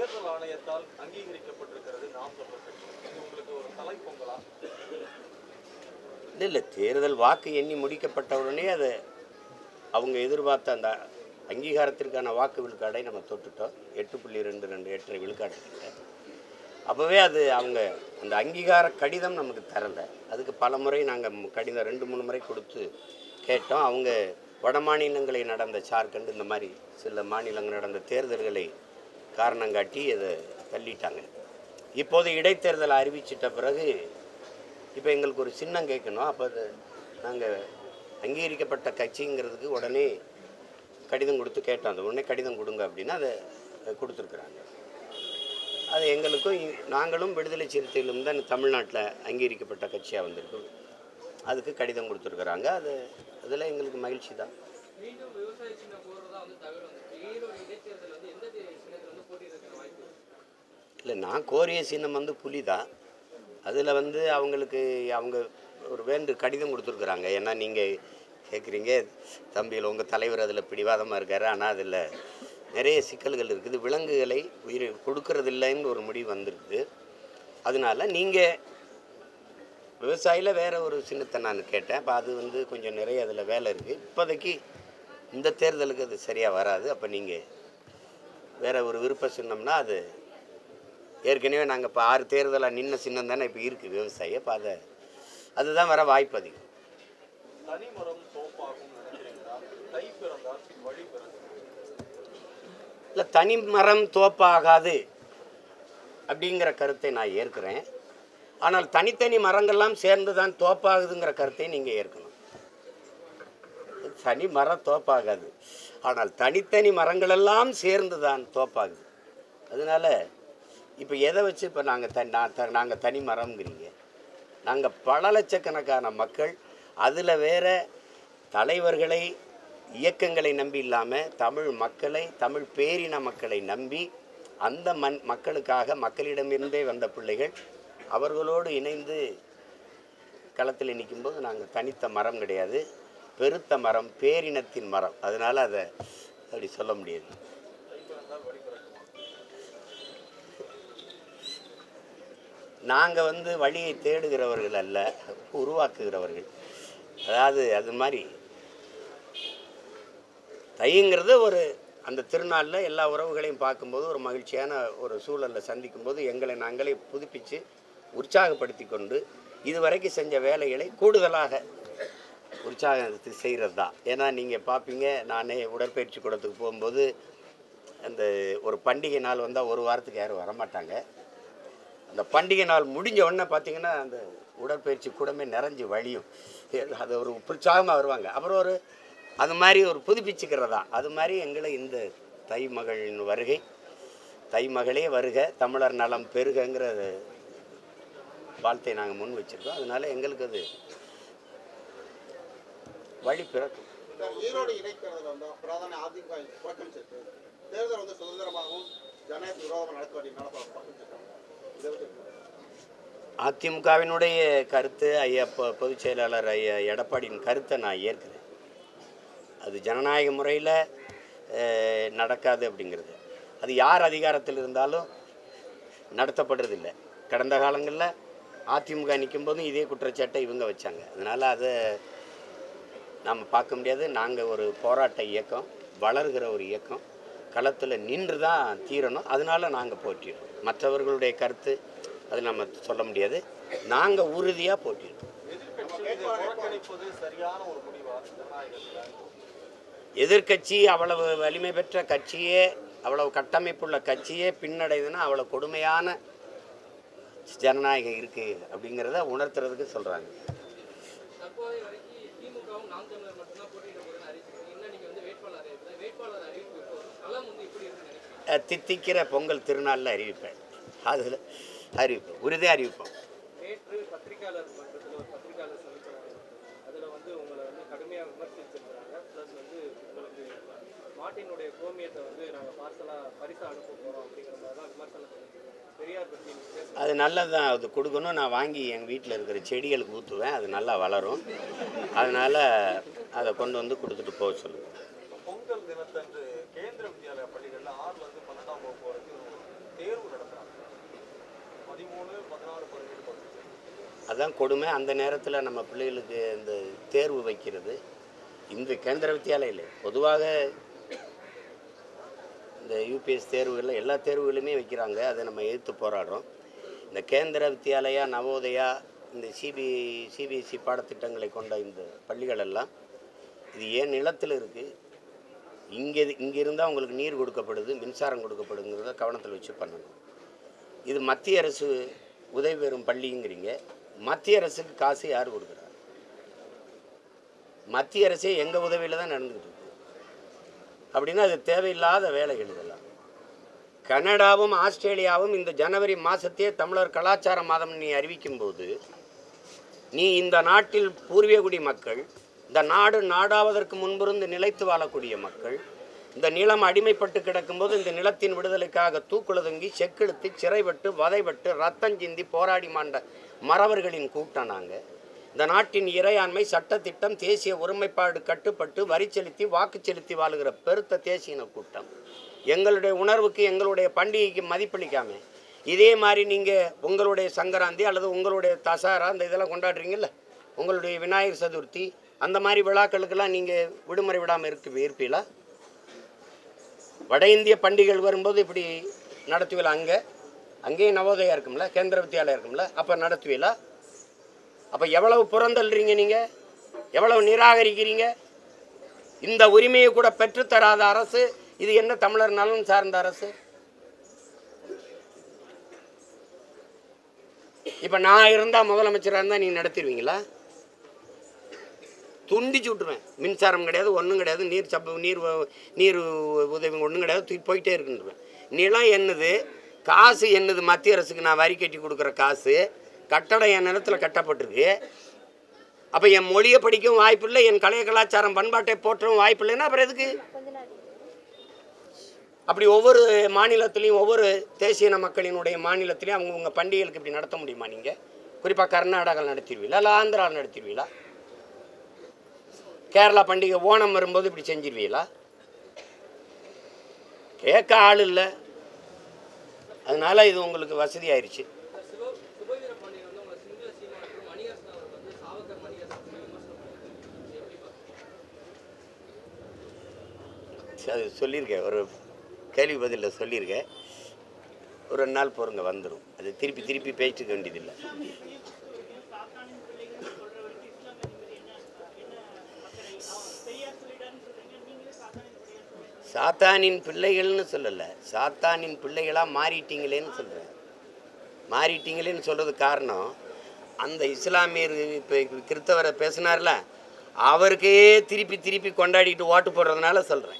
தேர்தல் ஆணையத்தால் அங்கீகரிக்கப்பட்டிருக்கிறது நாம் தமிழர் கட்சி. உங்களுக்கு ஒரு தலைப்பொங்கலா? இல்லை இல்லை. தேர்தல் வாக்கு எண்ணி முடிக்கப்பட்டவுடனே அதை அவங்க எதிர்பார்த்த அந்த அங்கீகாரத்திற்கான வாக்கு விழுக்காடை நம்ம தொட்டுட்டோம். எட்டு புள்ளி ரெண்டு ரெண்டு எட்டரை விழுக்காட்டு அப்போவே அது அவங்க அந்த அங்கீகார கடிதம் நமக்கு தரலை. அதுக்கு பல முறை நாங்கள் கடிதம் ரெண்டு மூணு முறை கொடுத்து கேட்டோம். அவங்க வட மாநிலங்களை நடந்த ஜார்க்கண்ட் இந்த மாதிரி சில மாநிலங்கள் நடந்த தேர்தல்களை காரணம் காட்டி அதை தள்ளிட்டாங்க. இப்போது இடைத்தேர்தல் அறிவிச்சிட்ட பிறகு இப்போ எங்களுக்கு ஒரு சின்னம் கேட்கணும். அப்போ அது நாங்கள் அங்கீகரிக்கப்பட்ட கட்சிங்கிறதுக்கு உடனே கடிதம் கொடுத்து கேட்டோம். அந்த உடனே கடிதம் கொடுங்க அப்படின்னா அதை கொடுத்துருக்குறாங்க. அது எங்களுக்கும் நாங்களும் விடுதலை சிறுத்தையிலும் தான் தமிழ்நாட்டில் அங்கீகரிக்கப்பட்ட கட்சியாக வந்திருக்கோம். அதுக்கு கடிதம் கொடுத்துருக்குறாங்க. அது அதில் எங்களுக்கு மகிழ்ச்சி தான் மீண்டும் விவசாய சின்னம் போடுறதா வந்து தகவல் வந்துச்சு ஈரோடு இடைத்தேர்தல் வந்து எந்த தே- சின்னத்துல வந்து போட்டியிடுறதுக்கான வாய்ப்பு இருக்கு? இல்லை நான் கோரிய சின்னம் வந்து புலி தான் அதில் வந்து அவங்களுக்கு அவங்க ஒரு வேண்டு கடிதம் கொடுத்துருக்குறாங்க. ஏன்னா நீங்கள் கேட்குறீங்க தம்பியில் உங்கள் தலைவர் அதில் பிடிவாதமாக இருக்கார். ஆனால் அதில் நிறைய சிக்கல்கள் இருக்குது. விலங்குகளை உயிர் கொடுக்கறதில்லைன்னு ஒரு முடிவு வந்திருக்குது. அதனால நீங்கள் விவசாயியில் வேறு ஒரு சின்னத்தை நான் கேட்டேன். அப்போ அது வந்து கொஞ்சம் நிறைய அதில் வேலை இருக்குது இப்போதைக்கு இந்த தேர்தலுக்கு அது சரியாக வராது. அப்போ நீங்கள் வேறு ஒரு விருப்ப சின்னம்னா அது ஏற்கனவே நாங்கள் இப்போ ஆறு தேர்தலாக நின்ன சின்னம் தானே இப்போ இருக்குது விவசாயி அப்போ அதை அதுதான் வர வாய்ப்பு அதிகம். இல்லை தனி மரம் தோப்பாகாது அப்படிங்கிற கருத்தை நான் ஏற்கிறேன். ஆனால் தனித்தனி மரங்கள்லாம் சேர்ந்து தான் தோப்பாகுதுங்கிற கருத்தை நீங்கள் ஏற்கணும். தனி மரம் தோப்பாகாது. ஆனால் தனித்தனி மரங்களெல்லாம் சேர்ந்து தான் தோப்பாகுது. அதனால இப்போ எதை வச்சு இப்போ நாங்கள் த நான் த நாங்கள் தனி மரம்ங்கிறீங்க? நாங்கள் பல லட்சக்கணக்கான மக்கள் அதில் வேற தலைவர்களை இயக்கங்களை நம்பி இல்லாமல் தமிழ் மக்களை தமிழ் பேரின மக்களை நம்பி அந்த மண் மக்களுக்காக மக்களிடமிருந்தே வந்த பிள்ளைகள் அவர்களோடு இணைந்து களத்தில் நிற்கும்போது நாங்கள் தனித்த மரம் கிடையாது. பெருத்த மரம் பேரினத்தின் மரம். அதனால் அதை அப்படி சொல்ல முடியாது. நாங்கள் வந்து வழியை தேடுகிறவர்கள் அல்ல உருவாக்குகிறவர்கள். அதாவது அது மாதிரி தைங்கிறது ஒரு அந்த திருநாளில் எல்லா உறவுகளையும் பார்க்கும்போது ஒரு மகிழ்ச்சியான ஒரு சூழலில் சந்திக்கும்போது எங்களை நாங்களே புதுப்பித்து உற்சாகப்படுத்தி கொண்டு இதுவரைக்கும் செஞ்ச வேலைகளை கூடுதலாக உற்சாகத்துக்கு செய்கிறது தான் ஏன்னா நீங்கள் பார்ப்பீங்க நானே உடற்பயிற்சி கூடத்துக்கு போகும்போது அந்த ஒரு பண்டிகை நாள் வந்தால் ஒரு வாரத்துக்கு யாரும் வரமாட்டாங்க. அந்த பண்டிகை நாள் முடிஞ்ச உடனே பார்த்தீங்கன்னா அந்த உடற்பயிற்சி கூடமே நிறைஞ்சு வழியும். அது ஒரு உற்சாகமாக வருவாங்க. அப்புறம் ஒரு அது மாதிரி ஒரு புதுப்பிச்சுக்கிறதா? அது மாதிரி எங்களை இந்த தை மகளின் வருகை தை மகளே வருக தமிழர் நலம் பெருகங்கிற வாழ்த்தை நாங்கள் முன் வச்சிருக்கோம். அதனால எங்களுக்கு அது வழி பிறக்கும். ஈரோடு இடைத்தேர்தல் வந்து பிரதான அதிமுக தேர்தல் வந்து சுதந்திரமாகவும் ஜனநாயக விரோதமாக நடக்க வேண்டிய புறக்கணிச்சிருக்காங்க இதை பத்தி எப்படி? அதிமுகவினுடைய கருத்து ஐயா பொதுச் செயலாளர் ஐயா எடப்பாடியின் கருத்தை நான் ஏற்கிறேன். அது ஜனநாயக முறையில் நடக்காது அப்படிங்கிறது. அது யார் அதிகாரத்தில் இருந்தாலும் நடத்தப்படுறதில்லை. கடந்த காலங்களில் அதிமுக நிற்கும் போதும் இதே குற்றச்சாட்டை இவங்க வச்சாங்க. அதனால் அதை நாம் பார்க்க முடியாது. நாங்கள் ஒரு போராட்ட இயக்கம் வளர்கிற ஒரு இயக்கம். களத்தில் நின்று தான் தீரணும். அதனால நாங்கள் போட்டிடுறோம். மற்றவர்களுடைய கருத்து அது நம்ம சொல்ல முடியாது. நாங்கள் உறுதியாக போட்டிடுறோம். எதிர்க்கட்சி அவ்வளவு வலிமை பெற்ற கட்சியே அவ்வளவு கட்டமைப்புள்ள கட்சியே பின்னடைதுன்னா அவ்வளோ கொடுமையான ஜனநாயகம் இருக்குது அப்படிங்கிறத உணர்த்துறதுக்கு சொல்கிறாங்க தித்திக்கிற பொங்கல் திருநாளில் அறிவிப்பேன். அதில் அறிவிப்பேன். உறுதியாக அறிவிப்போம். மாட்டினுடைய கோமியத்தை வந்து நாங்கள் பார்சலாக அனுப்ப போகிறோம் அப்படிங்கிற மாதிரி தான் விமர்சனம் அது நல்லது தான் அது கொடுக்கணும். நான் வாங்கி எங்கள் வீட்டில் இருக்கிற செடிகளுக்கு ஊற்றுவேன் அது நல்லா வளரும். அதனால் அதை கொண்டு வந்து கொடுத்துட்டு போக சொல்லுவேன் கொடுமை அந்த நேரத்தில் நம்ம பிள்ளைகளுக்கு இந்த தேர்வு வைக்கிறது. இந்த கேந்திர வித்தியாலயில் பொதுவாக இந்த யூபிஎஸ் தேர்வுகளில் எல்லா தேர்வுகளுமே வைக்கிறாங்க. அதை நம்ம எதிர்த்து போராடுறோம். இந்த கேந்திர வித்தியாலயா நவோதயா இந்த சிபி சிபிஎஸ்சி பாடத்திட்டங்களை கொண்ட இந்த பள்ளிகள் எல்லாம் இது ஏன் நிலத்தில் இருக்குது இங்கே இங்கே இருந்தால் அவங்களுக்கு நீர் கொடுக்கப்படுது மின்சாரம் கொடுக்கப்படுங்கிறத கவனத்தில் வச்சு பண்ணணும். இது மத்திய அரசு உதவி பெறும் பள்ளிங்கிறீங்க. மத்திய அரசுக்கு காசு யார் கொடுக்குறா? மத்திய அரசே எங்கள் உதவியில் தான் நடந்துக்கிட்டு இருக்கு. அப்படின்னா அது தேவையில்லாத வேலைகள் இதெல்லாம். கனடாவும் ஆஸ்திரேலியாவும் இந்த ஜனவரி மாதத்தையே தமிழர் கலாச்சார மாதம் நீ அறிவிக்கும் போது நீ இந்த நாட்டில் பூர்வீகுடி மக்கள் இந்த நாடு நாடாவதற்கு முன்பிருந்து நிலைத்து வாழக்கூடிய மக்கள் இந்த நிலம் அடிமைப்பட்டு கிடக்கும்போது இந்த நிலத்தின் விடுதலைக்காக தூக்குழுதுங்கி செக்கெழுத்து சிறைப்பட்டு வதைப்பட்டு ரத்தம் சிந்தி போராடி மாண்ட மறவர்களின் கூட்டம் நாங்கள் இந்த நாட்டின் இறையாண்மை சட்டத்திட்டம் தேசிய ஒருமைப்பாடு கட்டுப்பட்டு வரி செலுத்தி வாக்கு செலுத்தி வாழுகிற பெருத்த தேசியன கூட்டம். எங்களுடைய உணர்வுக்கு எங்களுடைய பண்டிகைக்கு மதிப்பளிக்காம. இதே மாதிரி நீங்கள் உங்களுடைய சங்கராந்தி அல்லது உங்களுடைய தசாரா அந்த இதெல்லாம் கொண்டாடுறீங்கல்ல? உங்களுடைய விநாயகர் சதுர்த்தி அந்த மாதிரி விழாக்களுக்கெல்லாம் நீங்கள் விடுமுறை விடாமல் இருக்கு இருப்பீங்களா வட இந்திய பண்டிகைகள் வரும்போது இப்படி நடத்துவில அங்கே. அங்கேயும் நவோதயா இருக்கும்ல கேந்திர வித்தியாலயம் இருக்கும்ல அப்போ நடத்துவிலா அப்போ எவ்வளவு புறந்தள்ளுறீங்க நீங்கள் எவ்வளவு நிராகரிக்கிறீங்க? இந்த உரிமையை கூட பெற்றுத்தராத அரசு இது என்ன தமிழர் நலன் சார்ந்த அரசு? இப்போ நான் இருந்தால் முதலமைச்சராக இருந்தால் நீங்கள் நடத்திடுவீங்களா? துண்டிச்சு விட்ருவேன் மின்சாரம் கிடையாது ஒன்றும் கிடையாது. நீர் சப்ப நீர் வ- நீர் உதவி ஒன்றும் கிடையாது. தூக்கி போயிட்டே இருக்குன்றேன். நிலம் என்னது? காசு என்னது? மத்திய அரசுக்கு நான் வரி கட்டி கொடுக்குற காசு. கட்டடம் என் நிலத்தில் கட்டப்பட்டிருக்கு. அப்போ என் மொழியை படிக்கவும் வாய்ப்பில்லை என் கலைய கலாச்சாரம் பண்பாட்டை போற்றவும் வாய்ப்பில்லைன்னா அப்புறம் எதுக்கு? அப்படி ஒவ்வொரு மாநிலத்திலையும் ஒவ்வொரு தேசியன மக்களினுடைய மாநிலத்திலையும் அவங்கவுங்க பண்டிகைகளுக்கு இப்படி நடத்த முடியுமா நீங்கள் குறிப்பாக கர்நாடகாவில் நடத்திடுவீங்களா? இல்லை ஆந்திராவில் நடத்திடுவீங்களா? கேரளா பண்டிகை ஓணம் வரும்போது இப்படி செஞ்சிருவீங்களா? கேட்க ஆள் இல்லை. அதனால இது உங்களுக்கு வசதி ஆயிடுச்சு அது சொல்லியிருக்கேன். ஒரு கேள்வி பதிலில் சொல்லியிருக்கேன். ஒரு ரெண்டு நாள் பொறுங்க வந்துடும் அது திருப்பி திருப்பி பேசிக்க வேண்டியதில்லை. சாத்தானின் பிள்ளைகள்னு சொல்லலை. சாத்தானின் பிள்ளைகளாக மாறிட்டீங்களேன்னு சொல்கிறேன் மாறிட்டீங்களேன்னு சொல்கிறது காரணம் அந்த இஸ்லாமியர் இப்போ கிறிஸ்தவரை பேசினார்ல அவருக்கே திருப்பி திருப்பி கொண்டாடிட்டு ஓட்டு போடுறதுனால சொல்கிறேன்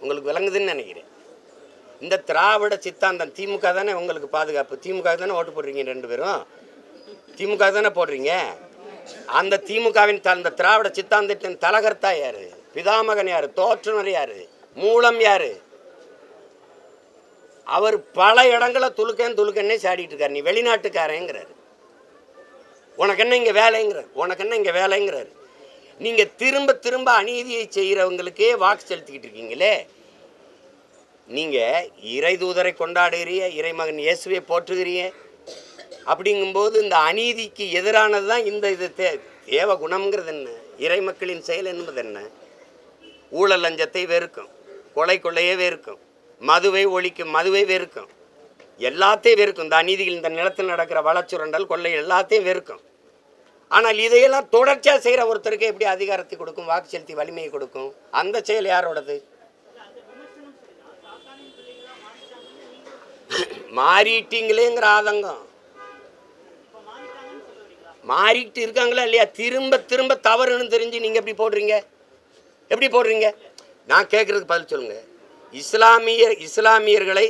உங்களுக்கு விளங்குதுன்னு நினைக்கிறேன். இந்த திராவிட சித்தாந்தம் திமுக தானே உங்களுக்கு பாதுகாப்பு? திமுக தானே ஓட்டு போடுறீங்க ரெண்டு பேரும்? திமுக தானே போடுறீங்க? அந்த திமுகவின் த- அந்த திராவிட சித்தாந்தத்தின் தலகர்த்தா யார்? பிதாமகன் யார்? தோற்றுனர் யார்? மூலம் யாரு? அவர் பல இடங்களை துலுக்கேன் துளுக்கன்னே சாடிட்டு இருக்காரு நீ வெளிநாட்டுக்காரங்கிறாரு. உனக்கு என்ன இங்கே வேலைங்கிறார். உனக்கு என்ன இங்கே வேலைங்கிறாரு. நீங்கள் திரும்ப திரும்ப அநீதியை செய்கிறவங்களுக்கே வாக்கு செலுத்திக்கிட்டு இருக்கீங்களே. நீங்கள் இறை தூதரை கொண்டாடுகிறீங்க இறைமகன் இயேசுவை போற்றுகிறீங்க. அப்படிங்கும்போது இந்த அநீதிக்கு எதிரானது தான் இந்த இது தே தேவ குணம்ங்கிறது என்ன? இறை மக்களின் செயல் என்பது என்ன? ஊழல் லஞ்சத்தை வெறுக்கும். கொலை கொள்ளையே வெறுக்கும். மதுவை ஒழிக்கும் மதுவை வெறுக்கும். எல்லாத்தையும் வெறுக்கும். இந்த அநீதிகள் இந்த நிலத்தில் நடக்கிற வளச்சுரண்டல் கொள்ளை எல்லாத்தையும் வெறுக்கும். ஆனால் இதையெல்லாம் தொடர்ச்சியாக செய்கிற ஒருத்தருக்கு எப்படி அதிகாரத்தை கொடுக்கும் வாக்கு செலுத்தி வலிமையை கொடுக்கும்? அந்த செயல் யாரோடது? மாறிட்டீங்களேங்கிற ஆதங்கம். மாறிட்டு இருக்காங்களா இல்லையா? திரும்ப திரும்ப தவறுன்னு தெரிஞ்சு நீங்கள் எப்படி போடுறீங்க? எப்படி போடுறீங்க? நான் கேட்குறதுக்கு பதில் சொல்லுங்க. இஸ்லாமிய இஸ்லாமியர்களை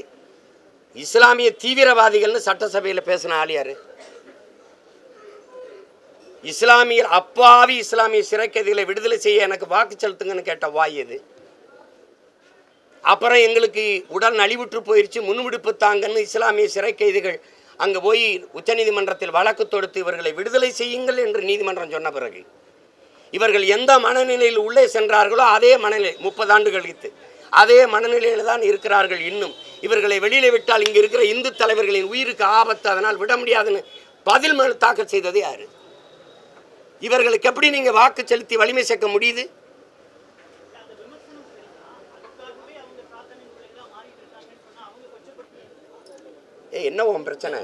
இஸ்லாமிய தீவிரவாதிகள்னு சட்டசபையில் பேசின ஆள் யாரு? இஸ்லாமியர் அப்பாவி இஸ்லாமிய சிறைக்கைதிகளை விடுதலை செய்ய எனக்கு வாக்கு செலுத்துங்கன்னு கேட்ட வாய் எது? அப்புறம் எங்களுக்கு உடல் நலிவுற்று போயிருச்சு முன்விடுப்பு தாங்கன்னு இஸ்லாமிய சிறைக்கைதிகள் அங்கே போய் உச்சநீதிமன்றத்தில் வழக்கு தொடுத்து இவர்களை விடுதலை செய்யுங்கள் என்று நீதிமன்றம் சொன்ன பிறகு இவர்கள் எந்த மனநிலையில் உள்ளே சென்றார்களோ அதே மனநிலை முப்பது ஆண்டு கழித்து. அதே மனநிலையில் தான் இருக்கிறார்கள் இன்னும். இவர்களை வெளியில் விட்டால் இங்கே இருக்கிற இந்து தலைவர்களின் உயிருக்கு ஆபத்து அதனால் விட முடியாதுன்னு பதில் மனு தாக்கல் செய்தது யாரு? இவர்களுக்கு எப்படி நீங்கள் வாக்கு செலுத்தி வலிமை சேர்க்க முடியுது? ஏய் என்ன உன் பிரச்சனை?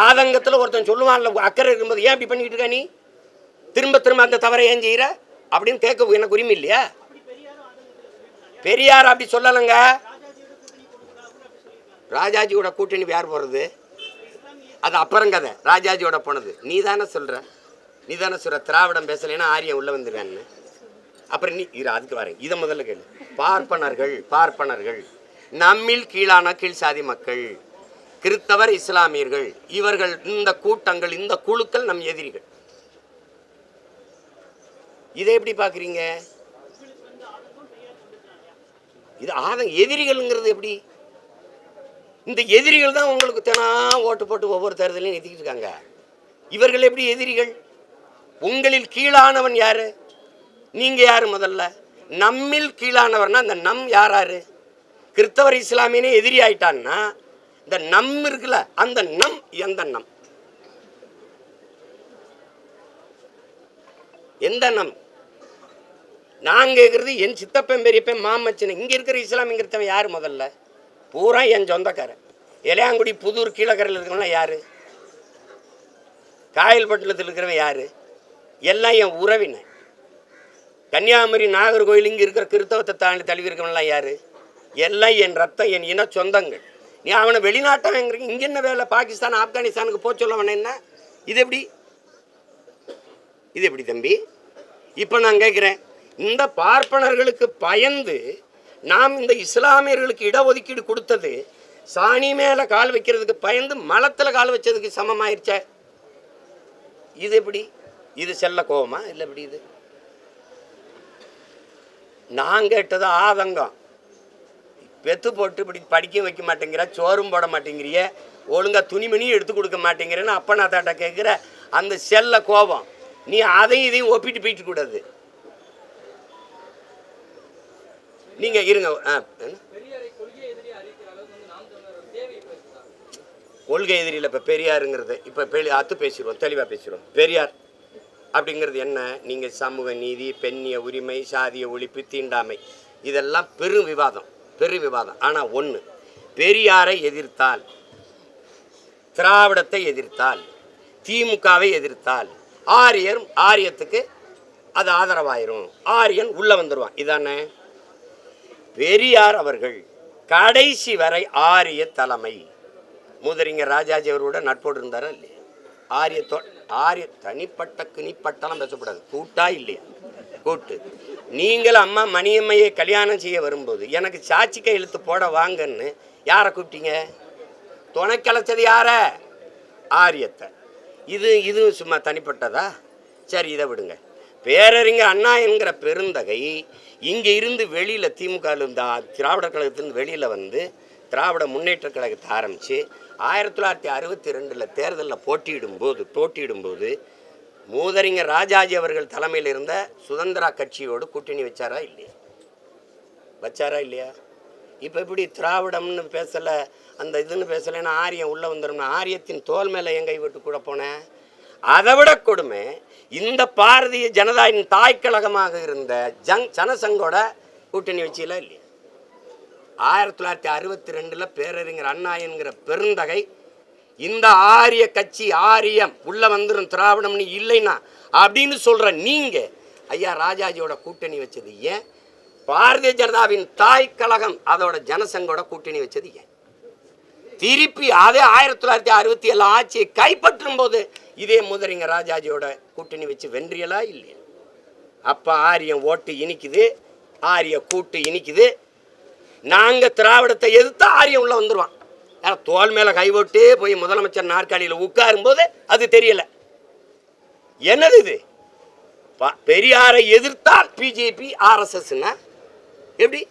ஆதங்கத்தில் ஒருத்தன் சொல்லுவான்ல அக்கறை இருக்கும்போது ஏன் இப்படி பண்ணிக்கிட்டு இருக்க நீ? திரும்ப திரும்ப அந்த தவறை ஏன் செய்யற? அப்படின்னு கேட்க எனக்கு உரிமை இல்லையா? பெரியார் அப்படி சொல்லலைங்க. ராஜாஜியோட கூட்டணி யார் போகிறது அது அப்புறம் கதை. ராஜாஜியோட போனது. நீ தானே சொல்கிற நீ தானே சொல்கிற திராவிடம் பேசலைன்னா ஆரியம் உள்ளே வந்துடுறான்னு. அப்புறம் நீ இரு அதுக்கு வரேன். இதை முதல்ல கேளு. பார்ப்பனர்கள் பார்ப்பனர்கள். நம்மில் கீழான கீழ் சாதி மக்கள் கிறித்தவர் இஸ்லாமியர்கள் இவர்கள் இந்த கூட்டங்கள் இந்த குழுக்கள் நம் எதிரிகள். இதை எப்படி பார்க்குறீங்க? இது ஆதங்க எதிரிகள்ங்கிறது எப்படி? இந்த எதிரிகள் தான் உங்களுக்கு தினா ஓட்டு போட்டு ஒவ்வொரு தேர்தலையும் நிறுத்திக்கிட்டு இருக்காங்க. இவர்கள் எப்படி எதிரிகள்? உங்களில் கீழானவன் யாரு? நீங்க யாரு முதல்ல? நம்மில் கீழானவர்னா இந்த நம் யாராரு கிறிஸ்தவர் இஸ்லாமியனே எதிரி ஆயிட்டான்னா இந்த நம் இருக்குல்ல அந்த நம் எந்த நம். எந்த நம் நான் கேட்குறது என் சித்தப்பன் பெரியப்பன் மாமச்சன் இங்கே இருக்கிற இஸ்லாமியங்கிறவன் யார் முதல்ல? பூரா என் சொந்தக்காரன். இளையாங்குடி புதூர் கீழக்கரையில் இருக்கிறவங்களாம் யார்? காயல்பட்டினத்தில் இருக்கிறவன் யார்? எல்லாம் என் உறவினை கன்னியாகுமரி நாகர்கோயில் இங்கே இருக்கிற கிறித்தவத்தை தாண்டி தழுவி இருக்கவன்லாம் யார்? எல்லாம் என் ரத்தம் என் இன சொந்தங்கள். நீ அவனை வெளிநாட்டவன் இங்கே என்ன வேலை? பாகிஸ்தான் ஆப்கானிஸ்தானுக்கு போக என்ன இது எப்படி? இது எப்படி தம்பி? இப்போ நான் கேட்குறேன் இந்த பார்ப்பனர்களுக்கு பயந்து நாம் இந்த இஸ்லாமியர்களுக்கு இடஒதுக்கீடு கொடுத்தது சாணி மேலே கால் வைக்கிறதுக்கு பயந்து மலத்தில் கால் வச்சதுக்கு சமமாயிருச்சே. இது எப்படி? இது செல்ல கோபமா? இல்லை எப்படி இது? நான் கேட்டது ஆதங்கம். பெத்து போட்டு இப்படி படிக்க வைக்க மாட்டேங்கிற சோறும் போட மாட்டேங்கிறிய ஒழுங்கா துணிமணியும் எடுத்து கொடுக்க மாட்டேங்கிறேன்னு அப்பனா தாட்ட கேட்குற அந்த செல்ல கோபம். நீ அதையும் இதையும் ஒப்பிட்டு போயிட்டு கூடாது. நீங்க இருங்க ஆ, கொள்கை எதிரியில் இப்போ பெரியாருங்கிறது இப்போ பெரிய அத்து பேசிடுவோம் தெளிவாக பேசிடுவோம் பெரியார் அப்படிங்கிறது என்ன? நீங்கள் சமூக நீதி பெண்ணிய உரிமை சாதிய ஒழிப்பு தீண்டாமை. இதெல்லாம் பெரும் விவாதம் பெரும் விவாதம். ஆனால் ஒன்று பெரியாரை எதிர்த்தால் திராவிடத்தை எதிர்த்தால் திமுகவை எதிர்த்தால் ஆரியர் ஆரியத்துக்கு அது ஆதரவாயிரும். ஆரியன் உள்ளே வந்துடுவான் இதானே? பெரியார் அவர்கள் கடைசி வரை ஆரிய தலைமை. முதலிங்க ராஜாஜி அவரோட நட்போடு இருந்தாரா இல்லையா? ஆரியத்தோ ஆரிய தனிப்பட்ட கிணிப்பட்டெல்லாம் பேசக்கூடாது. கூட்டா இல்லையா? கூட்டு. நீங்கள் அம்மா மணியம்மையை கல்யாணம் செய்ய வரும்போது எனக்கு சாட்சி கையெழுத்து போட வாங்கன்னு யாரை கூப்பிட்டீங்க? துணைக்கலைச்சது யார? ஆரியத்தை. இது இது சும்மா தனிப்பட்டதா? சரி இதை விடுங்க. பேரறிஞர் அண்ணா என்கிற பெருந்தகை இங்கே இருந்து வெளியில் திமுக இந்த திராவிடர் கழகத்திலிருந்து வெளியில் வந்து திராவிட முன்னேற்ற கழகத்தை ஆரம்பித்து ஆயிரத்தி தொள்ளாயிரத்தி அறுபத்தி ரெண்டில் தேர்தலில் போட்டியிடும்போது போட்டியிடும்போது மூதறிஞர் ராஜாஜி அவர்கள் தலைமையில் இருந்த சுதந்திரா கட்சியோடு கூட்டணி வச்சாரா இல்லையா? வச்சாரா இல்லையா? இப்போ எப்படி திராவிடம்னு பேசலை அந்த இதுன்னு பேசலைன்னா ஆரியம் உள்ளே வந்துடும்னா ஆரியத்தின் தோல் மேலே என் கை விட்டு கூட போனேன். அதை விட கொடுமை இந்த பாரதிய ஜனதாவின் தாய்க்கழகமாக இருந்த ஜங் ஜனசங்கோட கூட்டணி வச்சில இல்லையா? ஆயிரத்தி தொள்ளாயிரத்தி அறுபத்தி ரெண்டில் பேரறிஞர் அண்ணா என்கிற பெருந்தகை இந்த ஆரிய கட்சி ஆரியம் உள்ளே வந்துடும் திராவிடம்னு இல்லைன்னா அப்படின்னு சொல்கிற நீங்கள் ஐயா ராஜாஜியோட கூட்டணி வச்சது ஏன்? பாரதிய ஜனதாவின் தாய் கழகம் அதோட ஜனசங்கோட கூட்டணி வச்சது ஏன்? திருப்பி அதே ஆயிரத்தி தொள்ளாயிரத்தி அறுபத்தி ஏழு ஆட்சியை கைப்பற்றும் போது இதே முதலிங்க ராஜாஜியோட கூட்டணி வச்சு வென்றியலா இல்லையா? அப்போ ஆரியம் ஓட்டு இனிக்குது ஆரிய கூட்டு இனிக்குது. நாங்கள் திராவிடத்தை எதிர்த்து ஆரியம் உள்ள வந்துடுவான் ஏன்னா தோல் மேலே கை போய் முதலமைச்சர் நாற்காலியில் உட்காரும் போது அது தெரியல. என்னது இது? ப- பெரியாரை எதிர்த்தால் பிஜேபி ஆர்எஸ்எஸ்னா எப்படி?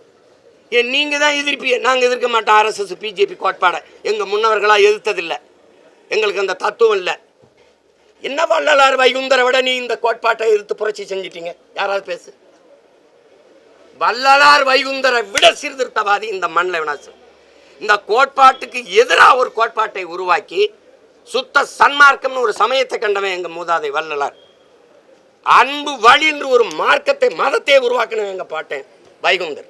ஏன் நீங்கள் தான் எதிர்ப்பீங்க நாங்கள் எதிர்க்க மாட்டோம் ஆர்எஸ்எஸ் பிஜேபி கோட்பாடை. எங்கள் முன்னவர்களாக எதிர்த்ததில்லை. எங்களுக்கு அந்த தத்துவம் இல்லை. என்ன வள்ளலார் வைகுந்தரை விட நீ இந்த கோட்பாட்டை எதிர்த்து புரட்சி செஞ்சிட்டீங்க. யாராவது பேசு. வள்ளலார் வைகுந்தரை விட சீர்திருத்தவாதி இந்த மண்ணில் வினாசு இந்த கோட்பாட்டுக்கு எதிராக ஒரு கோட்பாட்டை உருவாக்கி சுத்த சன்மார்க்கம்னு ஒரு சமயத்தை கண்டவன் எங்கள் மூதாதை வள்ளலார். அன்பு வழி என்று ஒரு மார்க்கத்தை மதத்தை உருவாக்கணும் எங்கள் பாட்டேன் வைகுந்தர்.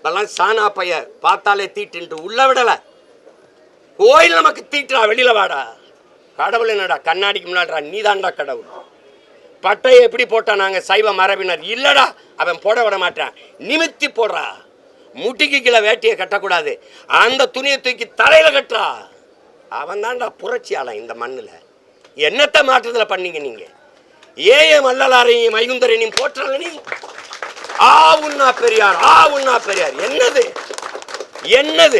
இதெல்லாம் சானா பைய பார்த்தாலே தீட்டுன்ட்டு உள்ள விடலை. கோயில் நமக்கு தீட்டுறா வெளியில வாடா. கடவுள் என்னடா கண்ணாடிக்கு முன்னாடிடா நீதான்டா கடவுள். பட்டையை எப்படி போட்டா நாங்க சைவ மரபினர்? இல்லடா அவன் போட விட மாட்டான். நிமித்தி போடுறா. முட்டிக்கு கீழே வேட்டியை கட்டக்கூடாது. அந்த துணியை தூக்கி தலையில கட்டுறா. அவன் தான்டா புரட்சியாளன் இந்த மண்ணுல. என்னத்தை மாற்றத்தில் பண்ணீங்க நீங்க? ஏய மல்லலாரையும் மைகுந்தரையும் போற்றல நீ? ஆ உண்ணா பெரியார் ஆ உண்ணா பெரியார். என்னது? என்னது?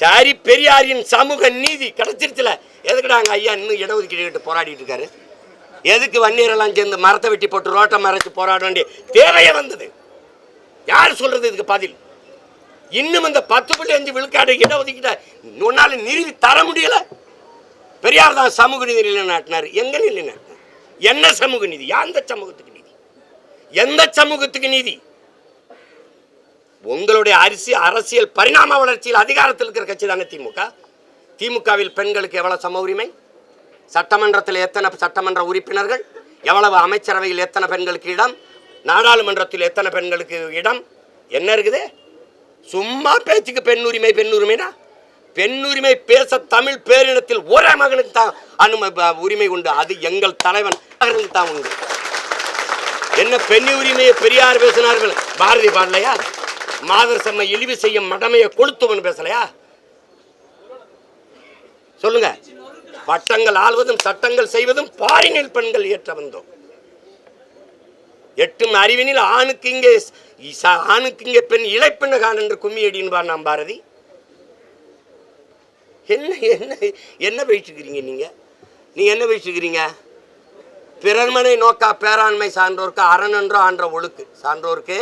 சரி பெரியாரின் சமூக நீதி கிடைச்சிருச்சுல. எதுக்குடா ஐயா இன்னும் இடஒதுக்கீடு கேட்டு போராடிட்டு இருக்காரு? எதுக்கு வன்னியரெல்லாம் சேர்ந்து மரத்தை வெட்டி போட்டு ரோட்டை மறைச்சு போராட வேண்டிய தேவையே வந்தது. யார் சொல்றது இதுக்கு பதில்? இன்னும் இந்த பத்து புள்ளி அஞ்சு விழுக்காடு இடஒதுக்கீட்டை உன்னால நிறுவி தர முடியல? பெரியார் தான் சமூக நீதி நிலைநாட்டினார். எங்க நிலைநாட்டினார்? என்ன சமூக நீதி? எந்த சமூகத்துக்கு நீதி? எந்த சமூகத்துக்கு நீதி? உங்களுடைய அரிசி அரசியல் பரிணாம வளர்ச்சியில் அதிகாரத்தில் இருக்கிற கட்சி தானே திமுக? திமுகவில் பெண்களுக்கு எவ்வளவு சம உரிமை? சட்டமன்றத்தில் எத்தனை சட்டமன்ற உறுப்பினர்கள்? எவ்வளவு அமைச்சரவையில் எத்தனை பெண்களுக்கு இடம்? நாடாளுமன்றத்தில் எத்தனை பெண்களுக்கு இடம்? என்ன இருக்குது? சும்மா பேச்சுக்கு பெண் உரிமை பெண் உரிமைனா? பெண் உரிமை பேச தமிழ் பேரினத்தில் ஒரே மகனுக்கு தான் அனும ப- உரிமை உண்டு. அது எங்கள் தலைவன். அவர்களுக்கு தான் உண்டு. என்ன பெண் உரிமையை பெரியார் பேசினார்கள்? பாரதி பாடலையா? மாதர் சம்மை இழிவு செய்யும் மடமையை கொளுத்துவன் பேசலையா? சொல்லுங்க. பட்டங்கள் ஆள்வதும் சட்டங்கள் செய்வதும் பாரினில் பெண்கள் ஏற்ற வந்தோம் எட்டும் அறிவினில் ஆணுக்கு இங்கே ஆணுக்கு இங்கே பெண் இழைப்பெண்ணகான் என்று கும்மி அடின்பார் நாம் பாரதி. என்ன என்ன என்ன பேசிக்கிறீங்க நீங்க? நீ என்ன பேசிக்கிறீங்க? பிறர்மனை நோக்கா பேராண்மை சான்றோருக்கு அரணன்றோ ஆன்ற ஒழுக்கு. சான்றோருக்கு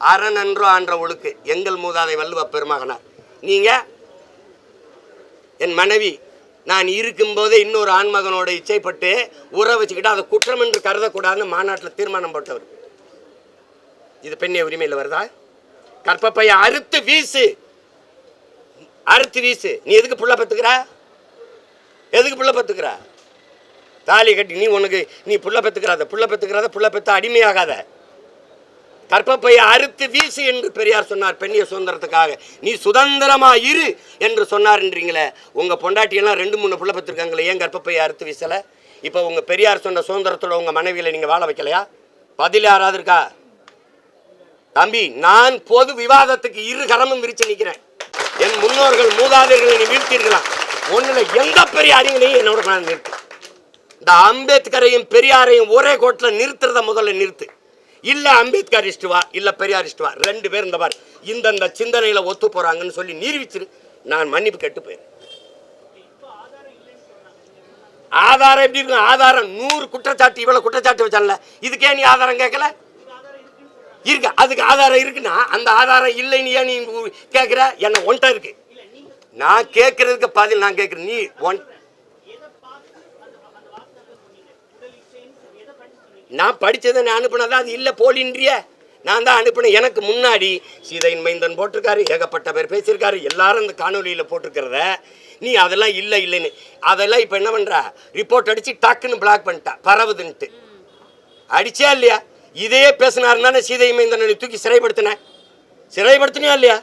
அரணன்றோ ஆன்ற ஒழுக்கு. எங்கள் மூதாதை வள்ளுவ பெருமகனார். நீங்க என் மனைவி நான் இருக்கும்போதே இன்னொரு ஆண்மகனோட இச்சைப்பட்டு உற வச்சுக்கிட்டு அதை குற்றம் என்று கருதக்கூடாதுன்னு மாநாட்டில் தீர்மானம் போட்டவர். இது பெண்ணிய உரிமையில் வருதா? கற்பப்பைய அறுத்து வீசு. அறுத்து வீசு. நீ எதுக்கு புள்ள பத்துக்கிற? எதுக்கு புள்ள பத்துக்கிற? தாலி கட்டி நீ உனக்கு நீ புள்ள பெத்துக்கிறாத புள்ள பெத்துக்கிறாத புள்ள பெத்த அடிமையாகாத. கற்பப்பையை அறுத்து வீசு என்று பெரியார் சொன்னார். பெண்ணிய சுதந்திரத்துக்காக. நீ சுதந்திரமா இரு என்று சொன்னார்ன்றீங்களே உங்க பொண்டாட்டியெல்லாம் ரெண்டு மூணு புள்ள பத்திருக்காங்களே ஏன் கற்பப்பையை அறுத்து வீசல? இப்போ உங்க பெரியார் சொன்ன சுதந்திரத்தோட உங்க மனைவியில நீங்க வாழ வைக்கலையா? பதில் யாராவது இருக்கா? தம்பி நான் பொது விவாதத்துக்கு இரு கரமும் விரிச்சு நிற்கிறேன் என் முன்னோர்கள் மூதாதையர்களை நீ வீழ்த்திருக்கலாம் ஒண்ணுல எந்த பெரிய அறிஞனையும் என்னோட நான் நிறுத்து. இந்த அம்பேத்கரையும் பெரியாரையும் ஒரே கோட்டில் நிறுத்துறத முதல்ல நிறுத்து. இல்ல அம்பேத்கர் இஷ்டு இல்ல பெரியார் இஷ்டுவா ரெண்டு பேர் இந்த இந்தந்த சிந்தனையில ஒத்து போறாங்கன்னு சொல்லி நிரூபிச்சிரு. நான் மன்னிப்பு கெட்டு போயிரு. ஆதாரம் எப்படி இருக்கும்? ஆதாரம் நூறு குற்றச்சாட்டு இவ்வளவு குற்றச்சாட்டு வச்சால இதுக்கே நீ ஆதாரம் கேட்கல? இருக்கு. அதுக்கு ஆதாரம் இருக்குன்னா அந்த ஆதாரம் இல்லைன்னு ஏன் நீ உ- கேட்குற? என்ன ஒன்ட்ட இருக்கு. நான் கேட்கறதுக்கு பதில் நான் கேட்குறேன். நீ ஒன் நான் படித்ததை நான் அனுப்புனதா? அது இல்லை போலின்றிய. நான் தான் அனுப்பினேன். எனக்கு முன்னாடி சீதையின் மைந்தன் போட்டிருக்காரு ஏகப்பட்ட பேர் பேசியிருக்காரு எல்லாரும் இந்த காணொலியில் போட்டிருக்கிறத. நீ அதெல்லாம் இல்லை இல்லைன்னு. அதெல்லாம் இப்போ என்ன பண்ணுற ரிப்போர்ட் அடித்து டக்குன்னு பிளாக் பண்ணிட்டா. பரவுதுன்ட்டு. அடிச்சா இல்லையா? இதே பேசினாருன்னா சீதை மைந்தனை தூக்கி சிறைப்படுத்தினேன் சிறைப்படுத்தினியா இல்லையா?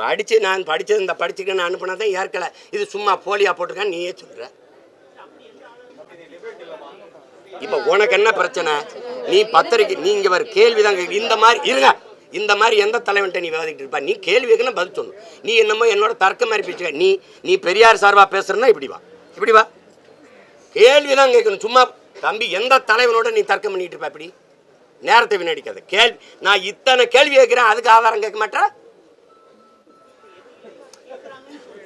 படித்து நான் படித்தது இந்த படிச்சுக்கன்னு தான் ஏற்கலை. இது சும்மா போலியாக போட்டிருக்கான்னு நீயே சொல்கிற இப்போ உனக்கு என்ன பிரச்சனை? நீ பத்திரிக்கை நீங்க வர கேள்வி தான் இந்த மாதிரி இருங்க. இந்த மாதிரி எந்த தலைவன்ட்ட நீ விவாதிக்கிட்டு இருப்பா? நீ கேள்வி கேட்கணும் பதில் சொல்லணும் நீ என்னமோ என்னோட தர்க்க மாதிரி பேசுக நீ நீ பெரியார் சார்பா பேசுறன்னா இப்படி வா. இப்படி வா. கேள்வி தான் கேட்கணும். சும்மா தம்பி எந்த தலைவனோட நீ தர்க்கம் பண்ணிட்டு இருப்ப இப்படி நேரத்தை வீணடிக்காத. கேள்வி நான் இத்தனை கேள்வி கேட்கிறேன் அதுக்கு ஆதாரம் கேட்க மாட்டேன்.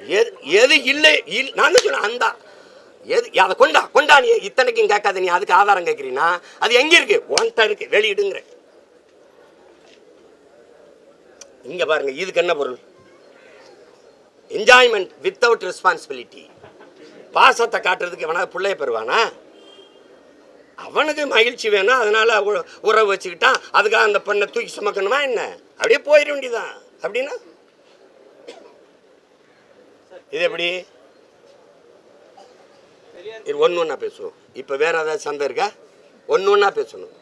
எது எது இல்லை இல் நான் தான் சொன்னேன் அந்த. எது அதை கொண்டா கொண்டா நீ இத்தனைக்கும் கேட்காத நீ அதுக்கு ஆதாரம் கேட்குறீன்னா அது எங்கே இருக்கு? ஒன்ட்ட இருக்கு வெளியிடுங்கிற. இங்க பாருங்க இதுக்கு என்ன பொருள்? என்ஜாய்மெண்ட் வித்தவுட் ரெஸ்பான்சிபிலிட்டி பாசத்தை காட்டுறதுக்கு எவனா பிள்ளைய பெறுவானா? அவனுக்கு மகிழ்ச்சி வேணும் அதனால உ- உறவு வச்சுக்கிட்டான் அதுக்காக அந்த பெண்ணை தூக்கி சுமக்கணுமா என்ன? அப்படியே போயிட வேண்டியதான் அப்படின்னா இது எப்படி? இது ஒன்று ஒன்றா பேசுவோம். இப்போ வேறு ஏதாவது சந்தை இருக்கா? ஒன்று ஒன்றா பேசணும்.